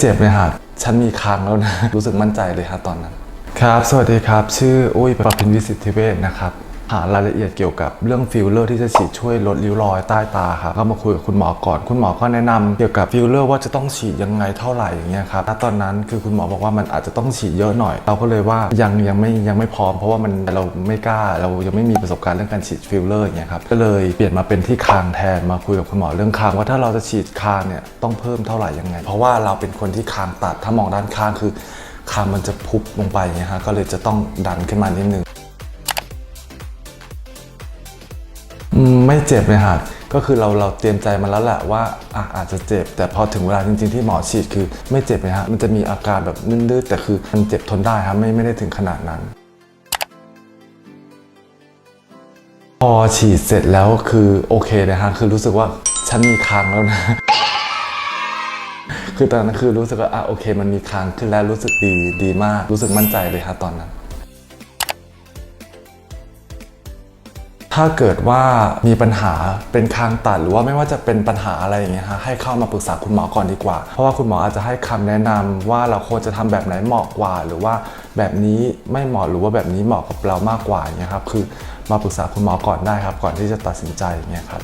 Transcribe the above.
เจ็บเลยฮะฉันมีคางแล้วนะ รู้สึกมั่นใจเลยฮะตอนนั้น ครับ สวัสดีครับ ชื่ออุ้ยประพินวิสิทธิเวชนะครับ หารายละเอียดเกี่ยวกับเรื่องฟิลเลอร์ที่จะฉีดช่วยลดริ้วรอยใต้ตาครับก็มาคุยกับคุณหมอก่อนคุณหมอก็แนะนำเกี่ยวกับฟิลเลอร์ว่าจะต้องฉีดยังไงเท่าไหร่อย่างเงี้ยครับณตอนนั้นคือคุณหมอบอกว่ามันอาจจะต้องฉีดเยอะหน่อย เราก็เลยว่ายังยังไม่ยังไม่พร้อม เพราะว่ามันเราไม่กล้าเรายังไม่มีประสบการณ์เรื่องการฉีดฟิลเลอร์อย่างเงี้ยครับก็เลยเปลี่ยนมาเป็นที่คางแทนมาคุยกับคุณหมอเรื่องคางว่าถ้าเราจะฉีดคางเนี่ยต้องเพิ่มเท่าไหร่ยังไง เพราะว่าเราเป็นคนที่คางตัดถ้ามองด้านข้างคือคางมันจะพุบลงไปอย่างเงี้ยฮะก็เลยจะต้องดันขึ้นมานิดนึง ไม่เจ็บเลยฮะก็คือเราเราเตรียมใจมาแล้วแหละว่าอะอาจจะเจ็บ แต่พอถึงเวลาจริง ๆที่หมอฉีดคือไม่เจ็บเลยฮะมันจะมีอาการแบบนืดๆแต่คือมันเจ็บทนได้ครับไม่ไม่ได้ถึงขนาดนั้น พอฉีดเสร็จแล้วคือโอเคนะฮะคือรู้สึกว่าฉันมีคางแล้วนะคือตอนนั้นคือรู้สึกว่าอะโอเค มันมีคางขึ้นแล้วรู้สึกดีดีมากรู้สึกมั่นใจเลยฮะตอนนั้น ถ้าเกิดว่ามีปัญหาเป็นคางตัดหรือว่าไม่ว่าจะเป็นปัญหาอะไรอย่างเงี้ยฮะให้เข้ามาปรึกษาคุณหมอก่อนดีกว่า เพราะว่าคุณหมออาจจะให้คำแนะนำว่าเราควรจะทำแบบไหนเหมาะกว่า หรือว่าแบบนี้ไม่เหมาะหรือว่าแบบนี้เหมาะกับเรามากกว่าอย่างเงี้ยครับคือมาปรึกษาคุณหมอก่อนได้ครับ ก่อนที่จะตัดสินใจอย่างเงี้ยครับ